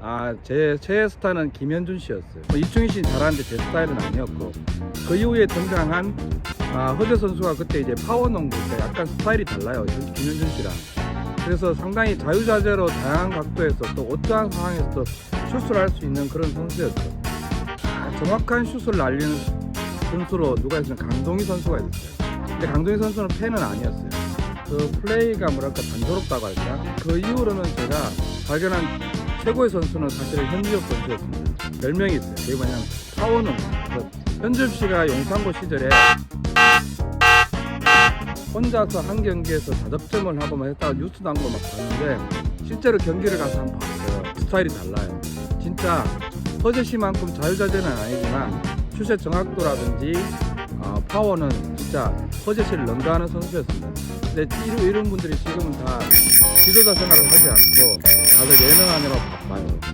아, 제 최애 스타는 김현준 씨였어요. 뭐 이충희 씨는 잘하는데 제 스타일은 아니었고 그 이후에 등장한 아, 허재 선수가 그때 이제 파워농구 때 약간 스타일이 달라요. 김현준 씨랑. 그래서 상당히 자유자재로 다양한 각도에서 또 어떠한 상황에서도 슛을 할 수 있는 그런 선수였죠. 아, 정확한 슛을 날리는 선수로 누가 있으면 강동희 선수가 있었어요. 근데 강동희 선수는 팬은 아니었어요. 그 플레이가 뭐랄까 단조롭다고 할까? 그 이후로는 제가 발견한 최고의 선수는 사실 현지혁 선수였습니다. 별명이 있어요. 그게 뭐냐면 파워는 현준 씨가 용산고 시절에 혼자서 한 경기에서 다득점을 하고만 했다가 뉴스 나온 거막 봤는데 실제로 경기를 가서 한번 봤어요. 스타일이 달라요. 진짜 허재 씨만큼 자유자재는 아니지만 슛의 정확도라든지 어, 파워는 진짜 허재 씨를 능가하는 선수였습니다. 근데 이런, 분들이 지금은 다 지도자 생활을 하지 않고 예능 하느라 바빠요.